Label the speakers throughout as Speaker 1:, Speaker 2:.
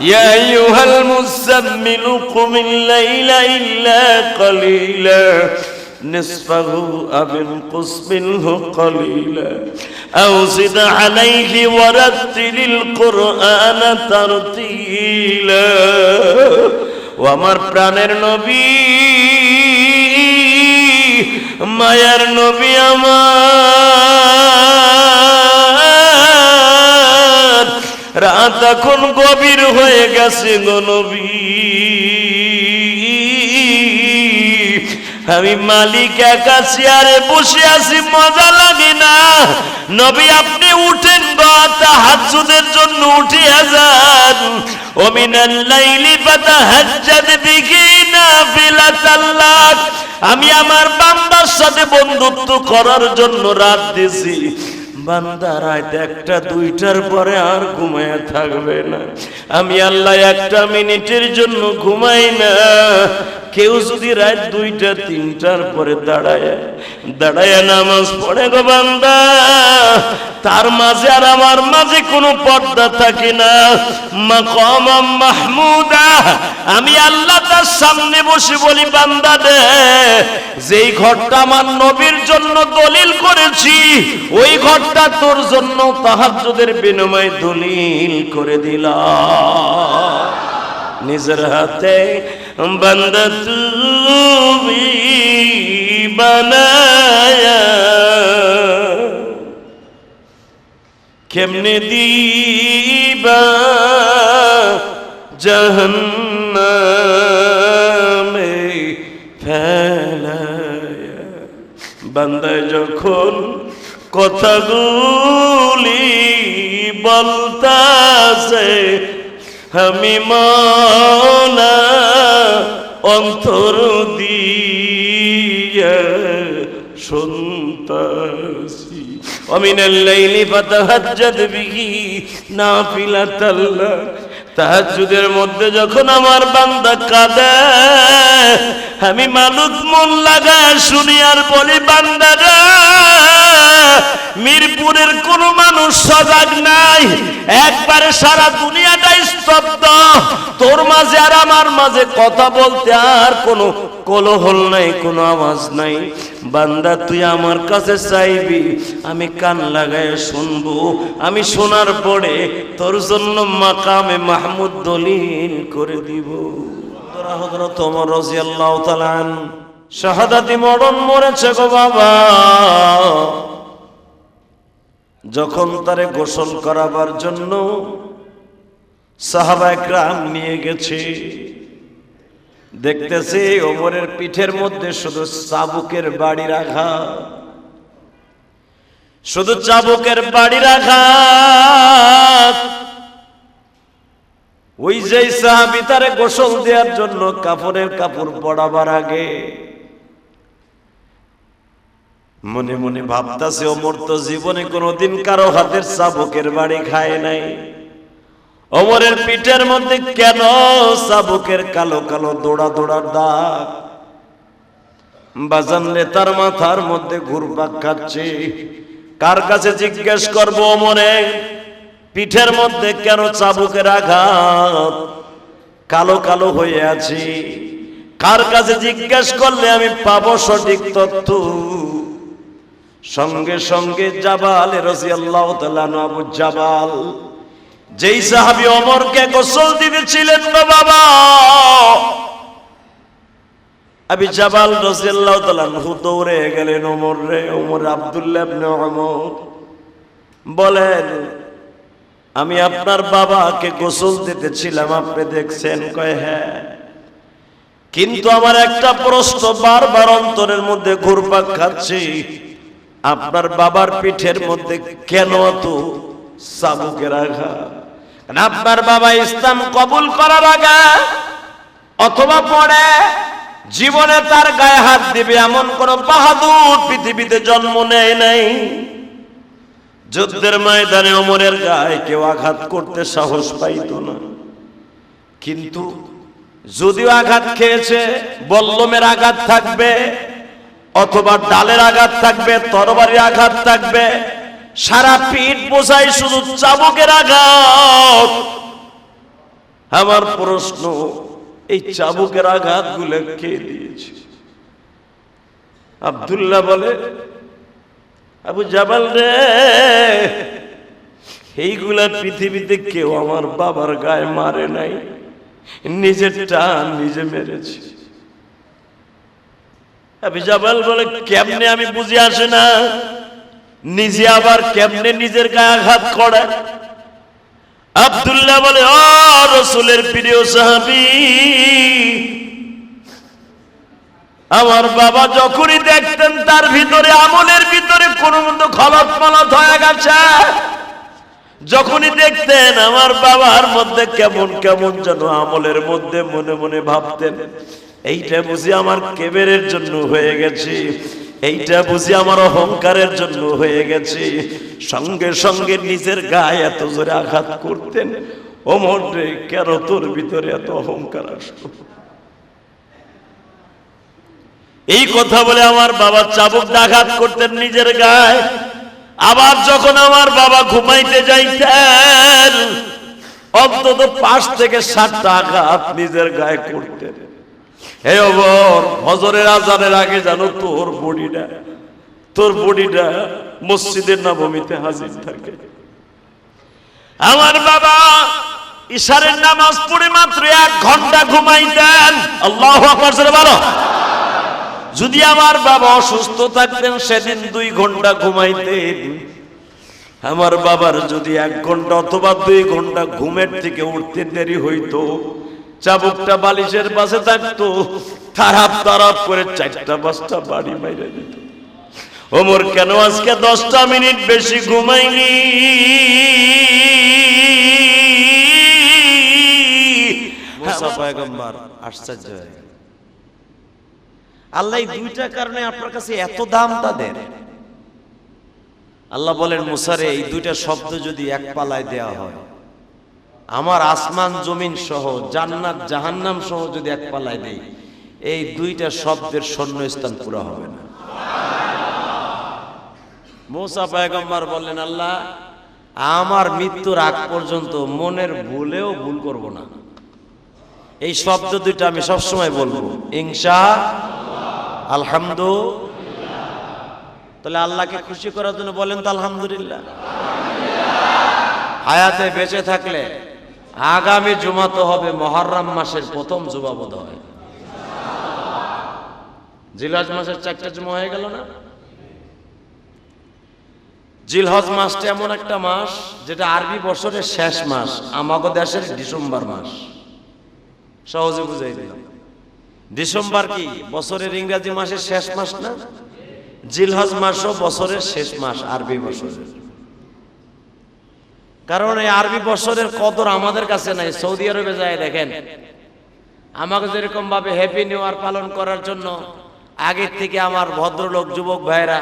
Speaker 1: يا أيها المزمل قم الليل إلا قليلا نصفه أو انقص منه قليلا أو زد عليه ورتل القرآن ترتيلا ومر প্রাণের নবী মায়ার নবী আমার রাত এখন গভীর হয়ে গেছে গো নবী। আমি মালিক একা চেয়ারে বসে আছি, মজা লাগে না। নবী, আপনি উঠেন হাজুদের জন্য উঠে যান। ওমিনাল লাইলি ফাতাহাজ্জাদ বিহি নাফিলাতাল্লাহ। আমি আমার বান্দার সাথে বন্ধুত্ব করার জন্য রাত দিছি। বান্দা রাত একটা, দুইটার পরে আর ঘুমায় থাকবে না। আমি আল্লাহ একটা মিনিটের জন্য ঘুমাই না। কেউ যদি রাত দুইটা, তিনটার পরে দাঁড়ায় দাঁড়ায় নামাজ পড়ে গো বান্দা, তার মাঝে আর আমার মাঝে কোনো পর্দা থাকে না। মাহমুদা, আমি আল্লাহ তার সামনে বসে বলি, বান্দা দে, যেই ঘরটা আমার নবীর জন্য দলিল করেছি, ওই ঘরটা তোর জন্য তাহাজ্জুদের বিনিময়ে দলিল করে দিলাম নিজের হাতে বান্দা তুমি বানায়া কেমনে দিবা জাহান্নামে ফেলায়া। বান্দায় যখন কথাগুলি বলতাছে, আমি মনা অন্তর দিয়া শুনতাছি। অমিনাল লাইলি ফাতাহাজ্জাদ বিহি নাফিলাতাল্লাহ তাহাজুদের মধ্যে যখন আমার বান্দা কাঁদে, আমি মালুক মন লাগা শুনি আর বলি বান্দারা মিরপুরের কোন মানুষ সজাগ নাই। একবারে সারা দুনিয়াটাই স্তব্ধ। তোর মাঝে আর আমার মাঝে কথা বলতে আর কোনো কোলাহল নাই, কোনো আওয়াজ নাই। বান্দা, তুই আমার কাছে চাইবি, আমি কান লাগায় শুনব। আমি শোনার পরে তোর জন্য মাকামে মাহমুদ দলিল করে দিব। তোরা হযরত ওমর রাদিয়াল্লাহু তাআলা শাহাদাতি মরণ মরেছে গো বাবা। যখন তারে গোসল করাবার জন্য সাহাবা একরাম নিয়ে গেছে। দেখতেছে ওমরের পিঠের মধ্যে শুধু চাবুকের বাড়ি রাখা। শুধু চাবুকের বাড়ি রাখা। ওই যে সাহাবি তারে গোসল দেওয়ার জন্য কাপড়ের কাপড় পড়াবার আগে মনে মনে ভাবতাছে ওমর তো জীবনে কোনোদিন কারও হাতের চাবুকের বাড়ি খায় নাই। ওমরের পিঠের মধ্যে কেন চাবুকের কালো কালো দৌড়া দৌড়ার দাগ? বাজানলে তার মাথার মধ্যে ঘুরপাক খাচ্ছে। কার কাছে জিজ্ঞেস করব ওমরে পিঠের মধ্যে কেন চাবুকের আঘাত? কালো কালো হয়ে আছি। কার কাছে জিজ্ঞেস করলে আমি পাবো সঠিক তথ্য? সঙ্গে সঙ্গে জাবাল রাজি আল্লাহ আবু জাবাল। যেই সাহাবি অমরকে গোসল দিতেছিলেন না বাবা। আবি জাবাল রাজিয়াল্লাহু তাআলা দৌড়ে গেলেন ওমর রে, ওমর আব্দুল্লাহ ইবনে ওমর। বলেন, আমি আপনার বাবাকে গোসল দিতেছিলাম, আপনি দেখছেন? কয় হ্যাঁ। কিন্তু আমার একটা প্রশ্ন বারবার অন্তরের মধ্যে ঘুরপাক খাচ্ছে। আপনার বাবার পিঠের মধ্যে কেন এত চাবুকের আঘাত? আপনার বাবা ইসলাম কবুল করার আগে অথবা পরে জীবনে তার গায়ে হাত দিবে এমন কোন বাহাদুর পৃথিবীতে জন্ম নেয় নাই। যুদ্ধের ময়দানে অমরের গায়ে কেউ আঘাত করতে সাহস পাইত না। কিন্তু যদিও আঘাত খেয়েছে, বল্লমের আঘাত থাকবে অথবা ডালের আঘাত থাকবে, তরবারির আঘাত থাকবে, সারা পিঠ বোঝাই শুধু চাবুকের আঘাত। আমার প্রশ্ন, এই চাবুকের আঘাতগুলো কে দিয়েছে? আবদুল্লাহ বলে, আবু জাবাল রে, এইগুলা পৃথিবীতে কেউ আমার বাবার গায়ে মারে নাই নিজের টান নিজে মেরেছে। বলে, কেমনে আমি বুঝে আসে না? নিজে আবার কেমনে নিজের গায়ে আঘাত করে? আব্দুল্লাহ বলে, ও রসুলের প্রিয় সাহাবি, আমার বাবা যখনই দেখতেন তার ভিতরে আমলের ভিতরে কোন মতো খলত মলত হয়ে গেছে। যখনই দেখতেন আমার বাবার মধ্যে কেমন কেমন যেন আমলের মধ্যে মনে মনে ভাবতেন। এইটা বুঝি আমার কেবেরের জন্য হয়ে গেছি। এইটা বুঝি আমার অহংকারের জন্য হয়ে গেছে। সঙ্গে সঙ্গে নিজের গায়ে এত জোরে আঘাত করতেন। ওমর রে কেন তোর ভিতরে এত অহংকার আসলো? এই কথা বলে আমার বাবা চাবুক আঘাত করতেন নিজের গায়ে। আবার যখন আমার বাবা ঘুমাইতে যাইতেন, অন্তত পাঁচ থেকে সাতটা আঘাত নিজের গায়ে করতেন। হে অবর আগে জানো তোর বডিটা তোর বডিটা মসজিদের নবমীতে হাজির থাকে। আমার বাবা ইশারের নামাজ পড়ে মাত্র এক ঘণ্টা ঘুমাইতেন। আল্লাহ বলো। যদি আমার বাবা অসুস্থ থাকতেন, সেদিন দুই ঘণ্টা ঘুমাইতেন। আমার বাবার যদি এক ঘণ্টা অথবা দুই ঘণ্টা ঘুমের থেকে উঠতে দেরি হইতো চাবুকটা বালিশের পাশে থাকতো, তারাপ তারাপ করে চারটা, পাঁচটা বাড়ি মাইরে দিত। ওমর, কেন আজকে দশটা মিনিট বেশি ঘুমাইনি?
Speaker 2: আল্লাহ দুইটা কারণে আপনার কাছে এত দাম তাদের। আল্লাহ বলেন, মুসারে, এই দুইটা শব্দ যদি এক পালায় দেয়া হয় আমার আসমান, জমিন সহ, জান্নাত, জাহান্নাম সহ যদি এক পালায় দেই, এই দুইটা শব্দের স্থান পুরো হবে না। মুসা পয়গম্বর বললেন, আল্লাহ, আমার মৃত্যুর আগ পর্যন্ত মনের ভুলেও ভুল করব না। এই শব্দ দুইটা আমি সবসময় বলব। ইংসা আলহামদু তাহলে আল্লাহকে খুশি করার জন্য বলেন তো আলহামদুলিল্লাহ। হায়াতে বেঁচে থাকলে আগামী জুমা তো হবে মহরম মাসের প্রথম জুমা বোধ হয় জিলহজ মাসের চারটা জুমা হয়ে গেল না? জিলহজ মাসটা এমন একটা মাস যেটা আরবি বছরের শেষ মাস, আমাগো দেশের ডিসেম্বর মাস। সহজে বুঝাই দিলাম। ডিসেম্বর কি, বছরের ইংরাজি মাসের শেষ মাস না? জিলহজ মাসও বছরের শেষ মাস আরবি বছরের। কারণ এই আরবি বছরের কদর আমাদের কাছে নাই, সৌদি আরবে যায়, দেখেন। আমাকে যেরকম ভাবে হ্যাপি নিউ ইয়ার পালন করার জন্য আগের থেকে আমার ভদ্রলোক, যুবক ভাইরা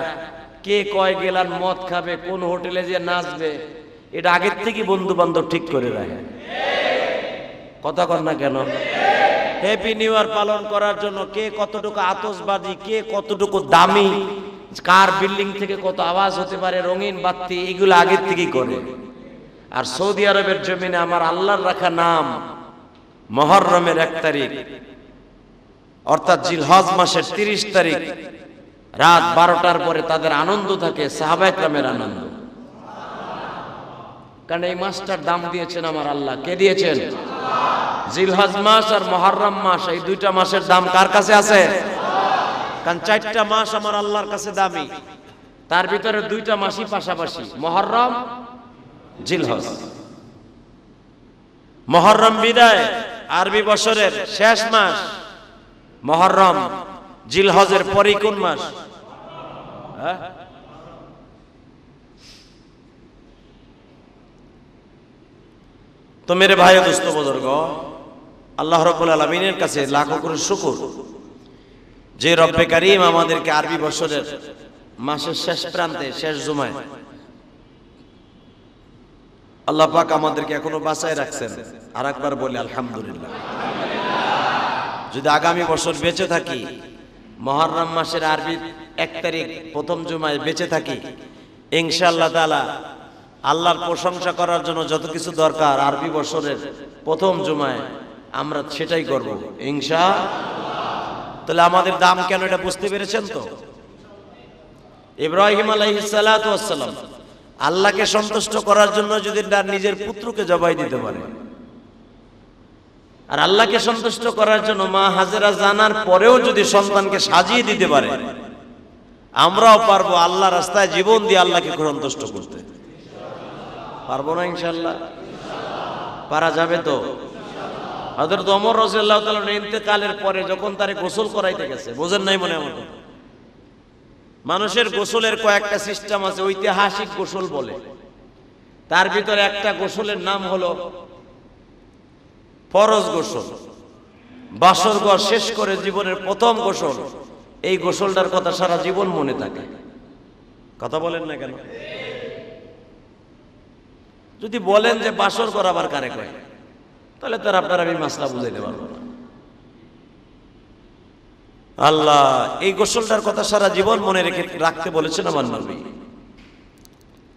Speaker 2: কে কয় গেলান মদ খাবে, কোন হোটেলে যে নাচবে, এটা আগের থেকে বন্ধু বান্ধব ঠিক করে রাখে। কথা কর না কেন? হ্যাপি নিউ ইয়ার পালন করার জন্য কে কতটুকু আতসবাজি, কে কতটুকু দামি, কার বিল্ডিং থেকে কত আওয়াজ হতে পারে, রঙিন বাতি, এগুলো আগের থেকেই করে। আর সৌদি আরবের জমিনে আমার আল্লাহর রাখা নাম মহররমের এক তারিখ। অর্থাৎ জিলহজ মাসের তিরিশ তারিখ। রাত বারোটার পরে তাদের আনন্দ থাকে সাহাবাইকরামের আনন্দ। কারণ এই মাসটার দাম দিয়েছেন আমার আল্লাহ। কে দিয়েছেন? জিলহজ মাস আর মহরম মাস, এই দুইটা মাসের দাম কার কাছে আছে? কারণ চারটা মাস আমার আল্লাহর কাছে দামি। তার ভিতরে দুইটা মাসই পাশাপাশি, মহরম জিলহজ। মহরম বিদায় আরবি বছরের শেষ মাস। মহরম জিলহজের পরে কোন মাস? হ্যাঁ? তো মেরে ভাই দোস্ত বুজুর্গ, আল্লাহ রব্বুল আলমিনের কাছে লাখো করে শুকুর। যে রব্বে কারিম আমাদেরকে আরবি বছরের মাসের শেষ প্রান্তে, শেষ জুমায় আল্লাহ পাক আমাদেরকে এখনও বাঁচায় রাখছেন। আর একবার বলি, আলহামদুলিল্লাহ। যদি আগামী বছর বেঁচে থাকি, মহরম মাসের আরবি এক তারিখ প্রথম জুমায় বেঁচে থাকি, ইনশাআল্লাহ তাআলা আল্লাহর প্রশংসা করার জন্য যত কিছু দরকার আরবি বছরের প্রথম জুমায় আমরা সেটাই করব ইনশা তাহলে আমাদের দাম কেন এটা বুঝতে পেরেছেন তো? ইব্রাহিম আলাইহিসসালাম আল্লাহকে সন্তুষ্ট করার জন্য যদি তার নিজের পুত্রকে জবাই দিতে পারে। আর আল্লাহকে সন্তুষ্ট করার জন্য মা হাজেরা জানার পরেও যদি সন্তানকে সাজিয়ে দিতে পারে, আমরাও পারব আল্লাহ রাস্তায় জীবন দিয়ে আল্লাহকে সন্তুষ্ট করতে। পারব না ইনশাল্লাহ পারা যাবে তো? হযরত ওমর রাদিয়াল্লাহু তাআলা ইন্তেকালের পরে যখন তারে গোসল করাইতে গেছে, বোঝেন নাই মনে আমার? মানুষের গোসলের কয়েকটা সিস্টেম আছে ঐতিহাসিক গোসল বলে। তার ভিতরে একটা গোসলের নাম হলো ফরজ গোসল। বাসর ঘর শেষ করে জীবনের প্রথম গোসল। এই গোসলটার কথা সারা জীবন মনে থাকে। কথা বলেন না কেন? যদি বলেন যে বাসর ঘর আবার কারে কয়? তাহলে তার আপনার আমি মাসলা বুঝাইতে পারব আল্লাহ এই গোসলটার কথা সারা জীবন মনে রেখে রাখতে বলেছেন আমার নবী।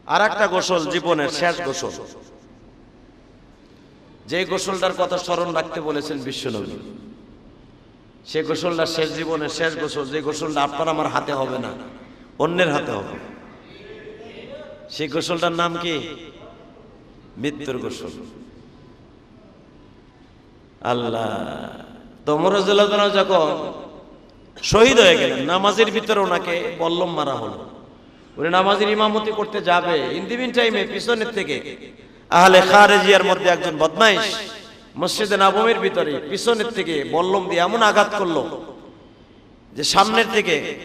Speaker 2: আর একটা গোসল জীবনের শেষ গোসল। যে গোসলটার কথা স্মরণ রাখতে বলেছেন বিশ্বনবী সে গোসলটা শেষ জীবনের শেষ গোসল, যে গোসলটা আপনার আমার হাতে হবে না, অন্যের হাতে হবে। সেই গোসলটার নাম কি? মৃত্যুর গোসল। আল্লাহ, তোমর যখন শহীদ হয়ে গেলেন। নামাজের ভিতরে ওনাকে বল্লম মারা হলো। উনি নামাজের ইমামতি করতে যাবে। ইন্দিবিন টাইমে পিছনের থেকে আহলে খারেজিয়ার মধ্যে একজন বদমাইশ মসজিদে নাবমের ভিতরে পিছনের থেকে বল্লম দিয়ে এমন আঘাত করল যে সামনের থেকে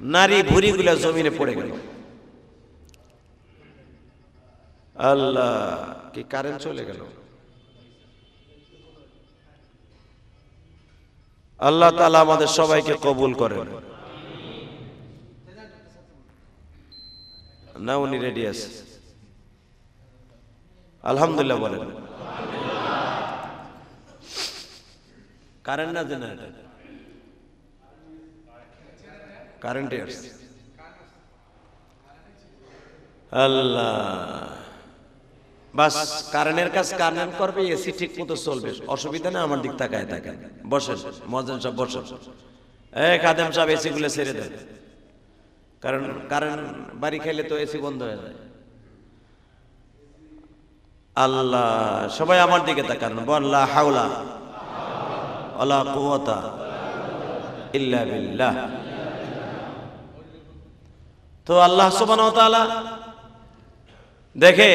Speaker 2: নারী ভুরিগুলা জমিনে পড়ে গেল। আল্লাহ, কি কারেন্ট চলে গেল? আল্লাহ তালা আমাদের সবাইকে কবুল করেন। না উনি রেডি আছে। আলহামদুলিল্লাহ বলেন। কারেন্ট না জেনারেটর কারেন্টে আল্লাহ। বাস কারেন্টের কাজ কারেন্ট করবে, এসি ঠিক মতো চলবে। অসুবিধা নেই, আমার দিক তাকায় থাকেন। বসেন মজান সব বসেন। এই কাদেম সব এসি গুলো ছেড়ে দেন। কারণ কারেন্ট বাড়ি খেলে তো এসি বন্ধ হয়ে যায়। আল্লাহ, সবাই আমার দিকে তাকান। বল্লা হাওলা অলা কুয়াতা ইল্লা বিল্লাহ। তো আল্লাহ সুবহানাহু ওয়া তাআলা দেখে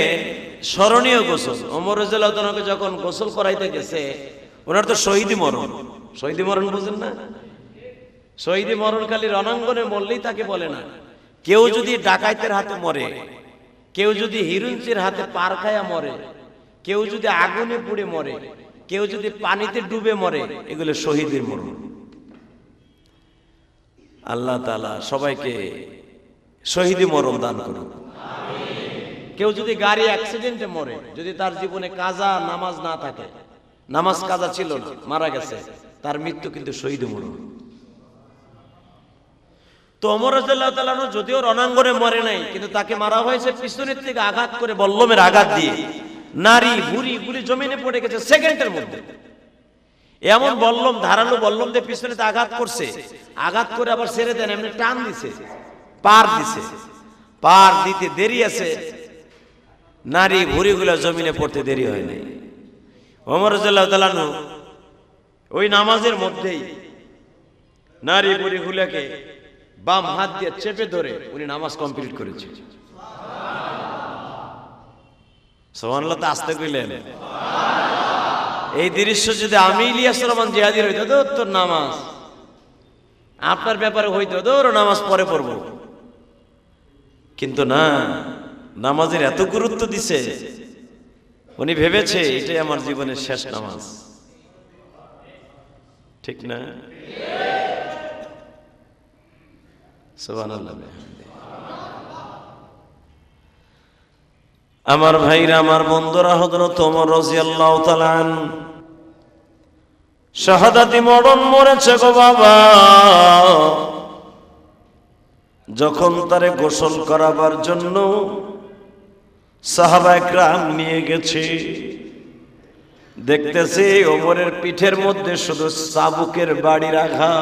Speaker 2: স্মরণীয় গোসল। ওমর রাদিয়াল্লাহু যখন গোসল করাইতে গেছে, ওনার তো শহীদি মরণ। শহীদি মরণ বুঝেন না? শহীদি মরণ খালি রণাঙ্গনে মরলেই তাকে বলে না। কেউ যদি ডাকাইতের হাতে মরে, কেউ যদি হিরুঞ্চির হাতে পার খায়া মরে, কেউ যদি আগুনে পুড়ে মরে, কেউ যদি পানিতে ডুবে মরে, এগুলো শহীদের মরণ। আল্লাহ তাআলা সবাইকে শহীদি মরণ দান করুন। কেউ যদি গাড়ি অ্যাক্সিডেন্টে মরে, যদি তার জীবনে কাজা, নামাজ না থাকে, নামাজ কাজা ছিল না, মারা গেছে, তার মৃত্যু কিন্তু শহীদ মরণ। তো অমর আনহু যদিও রণাঙ্গনে মরে নাই, কিন্তু তাকে মারা হয়েছে পিছনের থেকে আঘাত করে বল্লমের আঘাত দিয়ে। নারী, বুড়ি গুলি জমিনে পড়ে গেছে সেকেন্ডের মধ্যে। এমন বল্লম, ধারালো বল্লম দিয়ে পিছনে আঘাত করছে, আঘাত করে আবার ছেড়ে দেন, এমনি টান দিছে, পার দিছে, পার দিতে দেরি আছে নারী ভুরিগুলো জমিনে পড়তে দেরি হয় নাই। ওমর তালানু ওই নামাজের মধ্যেই নারী ভুরিগুলোকে বাম হাত দিয়ে চেপে ধরে উনি নামাজ কমপ্লিট করেছে সোহানল্লাহ তো আসতে কইলেন। এই দৃশ্য যদি আমি ইলিয়াস রহমান জিহাদির হইতো তো তোর নামাজ। আপনার ব্যাপারে হইতো তো নামাজ পরে পড়ব। কিন্তু না নামাজের এত গুরুত্ব দিছে।
Speaker 1: উনি ভেবেছে এটাই আমার জীবনের শেষ নামাজ। ঠিক না? আমার ভাইরা, আমার বন্ধুরা হজরত ওমর রাদিয়াল্লাহু তাআলা আনহু। শাহাদাতি মরণ মরেছে গো বাবা। যখন তারে গোসল করাবার জন্য সাহাবা একরাম নিয়ে গেছে। দেখতেছে ওমরের পিঠের মধ্যে শুধু চাবুকের বাড়ি রাখা।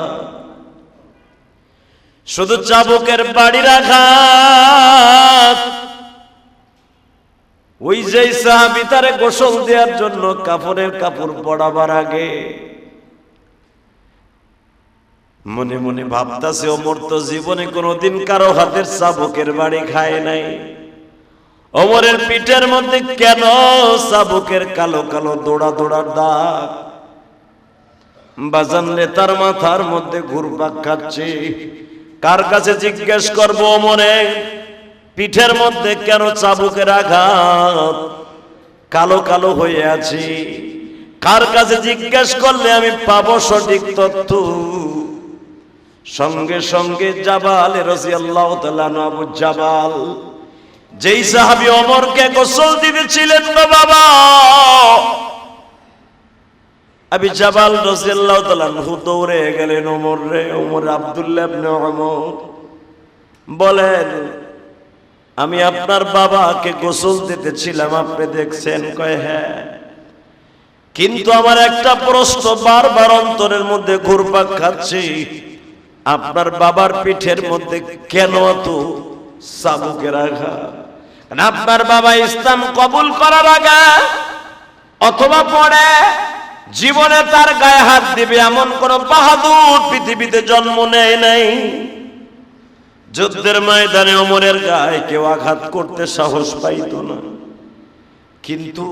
Speaker 1: শুধু চাবুকের বাড়ি রাখা। ওই যে সাহাবি তারে গোসল দেওয়ার জন্য কাপড়ের কাপড় পড়াবার আগে মনে মনে ভাবতাছে, ওমর তো জীবনে কোনোদিন কারও হাতের চাবুকের বাড়ি খায় নাই। ওমরের পিঠের মধ্যে কেন চাবুকের কালো কালো দৌড়া দৌড়ার দাগ? বাজানলে তার মাথার মধ্যে ঘুরপাক খাচ্ছে। কার কাছে জিজ্ঞেস করব ওমরে পিঠের মধ্যে কেন চাবুকের আঘাত? কালো কালো হয়ে আছি। কার কাছে জিজ্ঞেস করলে আমি পাবো সঠিক তথ্য? সঙ্গে সঙ্গে জাবাল রাজি আল্লাহ আবু জাবাল যেই সাহাবি অমরকে গোসল দিতেছিলেন না বাবা? আবি জাবাল রাজি আল্লাহ তালানহু দৌড়ে গেলেন ওমর রে, ওমর আবদুল্লাহ ইবনে বলেন, আমি আপনার বাবাকে গোসল দিতেছিলাম, আপনি দেখছেন? কয় হ্যাঁ। কিন্তু আমার একটা প্রশ্ন বারবার অন্তরের মধ্যে ঘুরপাক খাচ্ছি। আপনার বাবার পিঠের মধ্যে কেন তো সাবুকে রাখা আপনার বাবা ইসলাম কবুল করার আগে অথবা পরে জীবনে তার গায়ে হাত দিবে এমন কোন বাহাদুর পৃথিবীতে জন্ম নেয় নাই। যুদ্ধের ময়দানে অমরের গায়ে কেউ আঘাত করতে সাহস পাইত না। কিন্তু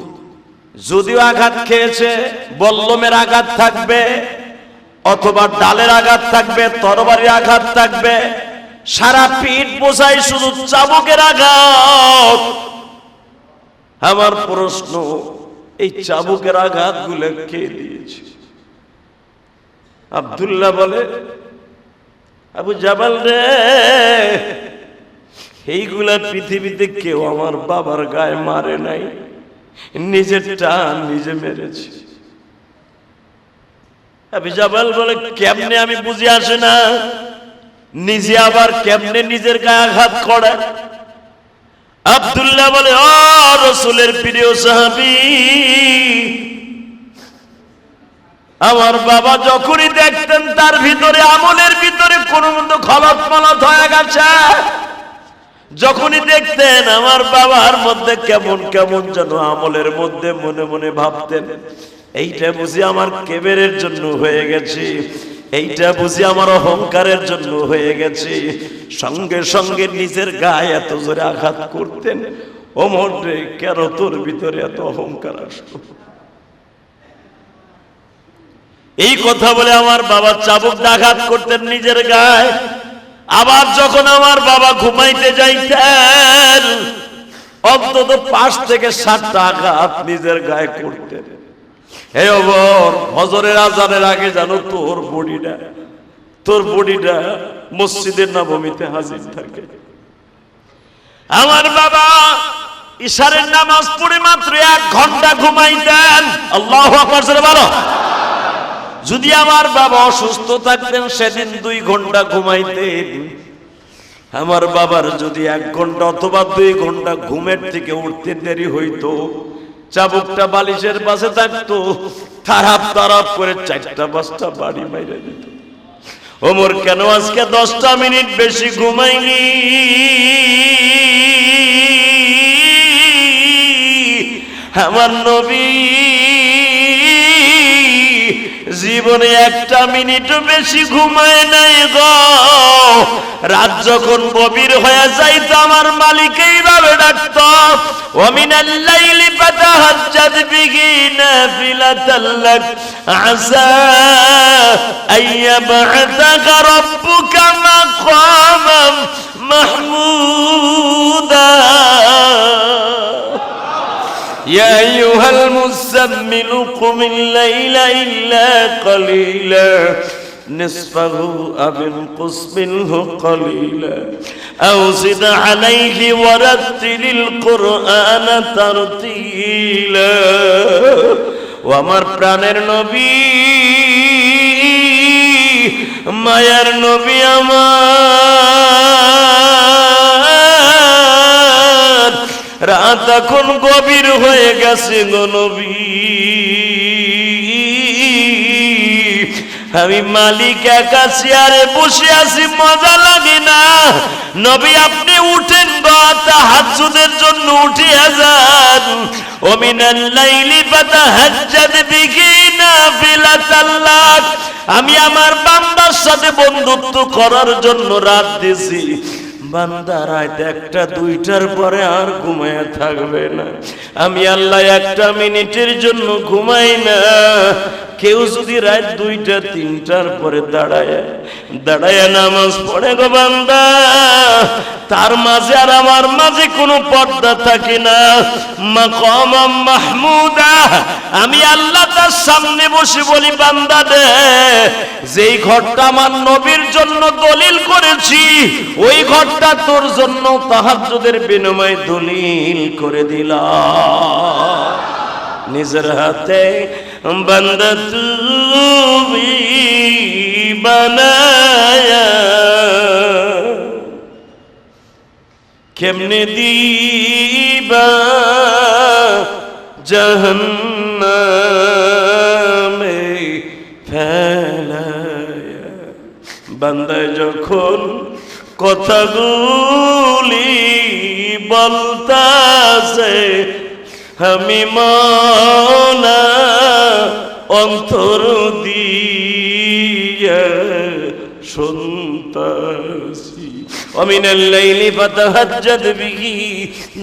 Speaker 1: যদিও আঘাত খেয়েছে, বল্লমের আঘাত থাকবে, অথবা ডালের আঘাত থাকবে, তরবারির আঘাত থাকবে সারা পিঠ বোঝাই শুধু চাবুকের আঘাত। আমার প্রশ্ন, এই চাবুকের আঘাতগুলো কে দিয়েছে? আবদুল্লাহ বলে, আবু জাবাল রে, এইগুলা পৃথিবীতে কেউ আমার বাবার গায়ে মারে নাই নিজের টান নিজে মেরেছে। আবু জাবাল বলে, কেমনে আমি বুঝে আসে না? নিজে আবার কেমনে নিজের গায়ে আঘাত করে? আব্দুল্লাহ বলে, ও রসুলের প্রিয় সাহাবি, আমার বাবা যখনই দেখতেন তার ভিতরে আমলের ভিতরে কোন মতো খলত মলত হয়ে গেছে। যখনই দেখতেন আমার বাবার মধ্যে কেমন কেমন যেন আমলের মধ্যে মনে মনে ভাবতেন, এইটা বুঝি আমার কেবেরের জন্য হয়ে গেছে। এইটা বুঝি আমার অহংকারের জন্য হয়ে গেছে। সঙ্গে সঙ্গে নিজের গায়ে এত জোরে আঘাত করতেন। ওমর রে কেন তোর ভিতরে এত অহংকার আসলো? এই কথা বলে আমার বাবা চাবুক আঘাত করতেন নিজের গায়ে। আবার যখন আমার বাবা ঘুমাইতে যাইতেন, অন্তত পাঁচ থেকে সাতটা আঘাত নিজের গায়ে করতেন। হে অবর হজরের আজানের আগে জানো তোর বডিটা তোর বডিটা মসজিদের নবমীতে হাজির থাকে। আমার বাবা ইশারের নামাজ পড়ে মাত্র এক ঘণ্টা ঘুমাইতেন। আল্লাহ বলো। যদি আমার বাবা অসুস্থ থাকতেন, সেদিন দুই ঘণ্টা ঘুমাইতেন। আমার বাবার যদি এক ঘণ্টা অথবা দুই ঘণ্টা ঘুমের থেকে উঠতে দেরি হইতো চাবুকটা বালিশের পাশে থাকতো, তারাপ তারাপ করে চারটা, পাঁচটা বাড়ি মাইরে দিত। ওমর, কেন আজকে দশটা মিনিট বেশি ঘুমাইনি? আমার নবী জীবনে একটা মিনিট বেশি ঘুমায় নাই গ। রাত যখন গভীর হয়ে যাইত, আমার মালিক এইভাবে ডাকত, ওমিনাল লাইলি ফাতাহাজ্জাদ মাহমুদা। المزمل قم الليل إلا قليلا نصفه أو انقص منه قليلا أو زد عليه ورتل القرآن ترتيلا ومر প্রাণের নবী মায়ার নবী আমার রাত এখন গভীর হয়ে গেছে গো নবী। আমি মালিক একা চেয়ারে বসে আছি, মজা লাগে না। নবী, আপনি উঠেন হাজুদের জন্য উঠে যান ওমিনাল লাইলি ফাতাহাজ্জাদ বিহি আমি আমার বান্দার সাথে বন্ধুত্ব করার জন্য রাত দিছি একটা দুইটার পরে আর ঘুমায় থাকবে না। আমি আল্লাহ একটা মিনিটের জন্য ঘুমাই না। কেউ যদি রাত দুইটা, তিনটার পরে দাঁড়ায় দাঁড়ায় নামাজ পড়ে গো বান্দা। তার মাঝে আর আমার মাঝে কোনো পর্দা থাকে না। মাকাম মাহমুদা। আমি আল্লাহ তার সামনে বসে বলি, বান্দা দে, যেই ঘরটা আমার নবীর জন্য দলিল করেছি, ওই ঘরটা তোর জন্য তাহাজ্জুদের বিনিময়ে দলিল করে দিলাম নিজের হাতে বান্দা বানায়া কেমনে দিবা জাহান্নামে ফেলায়া। বান্দায় যখন কথাগুলি বলতাছে, আমি মনা অন্তর দিয়া শুনতাছি। অমিনাল লাইলি ফাতাহাজ্জাদ বিহি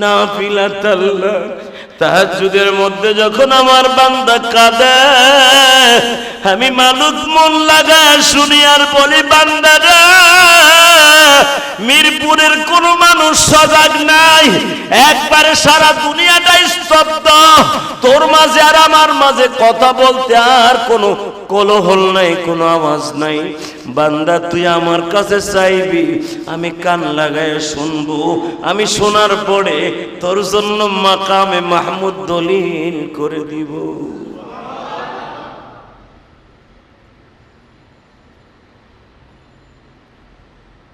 Speaker 1: নাফিলাতাল্লাহ তাহাজুদের মধ্যে যখন আমার বান্দা কাঁদে, আমি মালুক মন লাগা শুনি আর বলি বান্দারা মিরপুরের কোন মানুষ সজাগ নাই। একবারে সারা দুনিয়াটাই স্তব্ধ। তোর মাঝে আর আমার মাঝে কথা বলতে আর কোনো কোলাহল নাই, কোনো আওয়াজ নাই। বান্দা, তুই আমার কাছে চাইবি, আমি কান লাগায় শুনব। আমি শোনার পরে তোর জন্য মাকামে মাহমুদ দলিল করে দিব।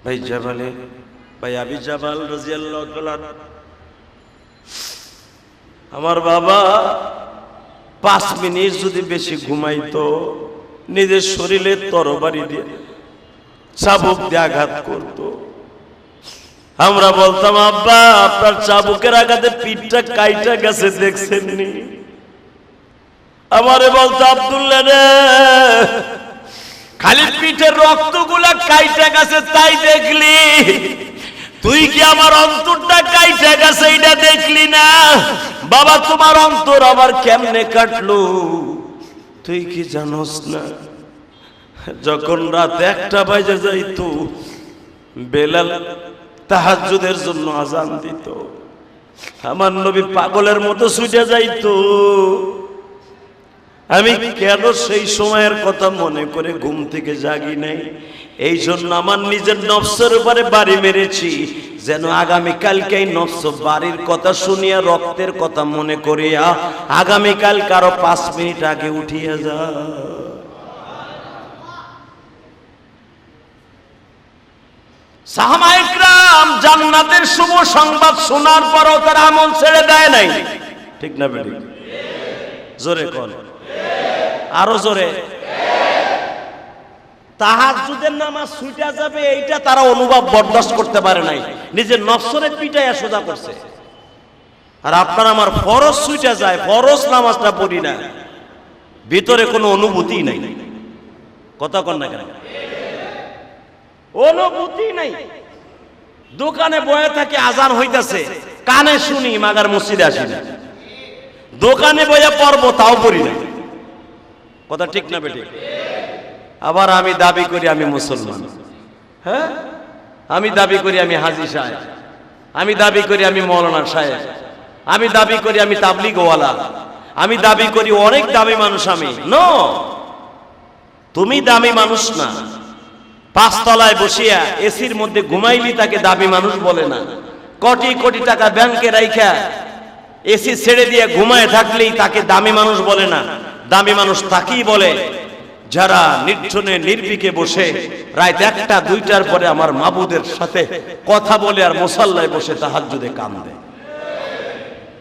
Speaker 1: ভাই জাবালে, ভাই আবি জাবাল রাজিয়াল্লাহু আমার বাবা পাঁচ মিনিট যদি বেশি ঘুমাইতো, নিজের শরীরে তরবারি দিয়ে চাবুক দিয়ে আঘাত করতো। আমরা বলতাম, আব্বা, আপনার চাবুকের আঘাতে পিঠটা কাইটা গেছে দেখছেন নি আমারে বলতো, আব্দুল্লাহ রে খালি পিঠের রক্তগুলা কাইটা গেছে, তাই দেখলি। তুই কি আমার অন্তরটা কাইটা গেছে এটা দেখলি না? বাবা, তোমার অন্তর আবার কেমনে কাটলো? তুই কি জানোস না? যখন রাত একটা বাজে যাইতো, বেলাল তাহাজ্জুদের জন্য আজান দিত। আমার নবী পাগলের মতো ছুটে যাইতো। আমি কেন সেই সময়ের কথা মনে করে ঘুম থেকে জাগি নাই? এই জন্য আমার নিজের নফসের উপরে বাড়ি মেরেছি। যেন আগামীকালকে এই নফস বাড়ির কথা শুনিয়া, রক্তের কথা মনে করিয়া আগামীকাল কারও পাঁচ মিনিট আগে উঠিয়া যা। জান্নাতের শুভ সংবাদ শোনার পরও তারা আমল ছেড়ে দেয় নাই। ঠিক না বেটি জোরে কল আরও জোরে। তাহাজুদের নামাজ যাবে, এইটা তারা অনুভব বরদাস্ত করতে পারে নাই। নিজের সোজা করছে। আর আপনার আমার ফরজ যায়, ফরজ নামাজটা পড়ি না। ভিতরে কোনো অনুভূতি নাই। কথা কন না কেন? অনুভূতি নাই। দোকানে বয়ে থাকে, আজান হইতাছে। কানে শুনি, মাগার মসজিদে আসি না। দোকানে বইয়া পর্ব তাও পড়ি না। কথা ঠিক না বেটি আবার আমি দাবি করি আমি মুসলমান। হ্যাঁ? আমি দাবি করি আমি হাজি সাহেব। আমি দাবি করি আমি মৌলানা সাহেব।
Speaker 2: আমি দাবি করি আমি তাবলিগওয়ালা। আমি দাবি করি অনেক দামি মানুষ আমি। ন তুমি দামি মানুষ না। পাঁচতলায় বসিয়া এসির মধ্যে ঘুমাইলি তাকে দামি মানুষ বলে না। কোটি কোটি টাকা ব্যাংকে রাইখা এসি ছেড়ে দিয়ে ঘুমায় থাকলেই তাকে দামি মানুষ বলে না। দামি মানুষ তাকেই বলে, যারা নির্জনে নির্বিকে বসে রাত একটা, দুইটার পরে আমার মাবুদের সাথে কথা বলে আর মোসাল্লায় বসে তাহার কান্দে।